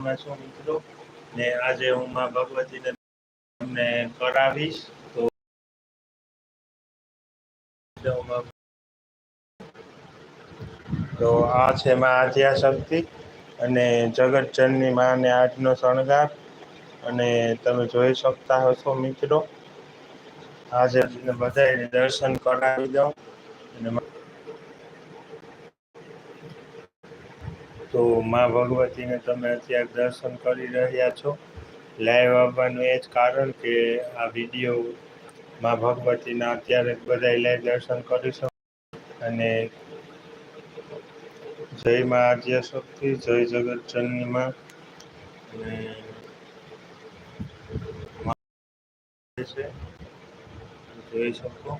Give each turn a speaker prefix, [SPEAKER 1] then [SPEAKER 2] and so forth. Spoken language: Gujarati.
[SPEAKER 1] છું મિત્રો. ને આજે હું માં ભગવતીને તમને કરાવીશ. તો તો આ છે માં આધ્યા શક્તિ અને જગતજનની માને આજનો શણગાર. અને તમે જોઈ શકતા હશો મિત્રો. આજે બધાને દર્શન કરાવી દઉં અને તો માં ભગવતીને તમે અત્યારે દર્શન કરી રહ્યા છો. લાઈવ આવવાનું એ જ કારણ કે આ વીડિયો માં ભગવતીના અત્યારે બધા લાઈવ દર્શન કરી શકો. અને જય માં આદ્ય શક્તિ, જય જગતમાં અને જોઈ શકો.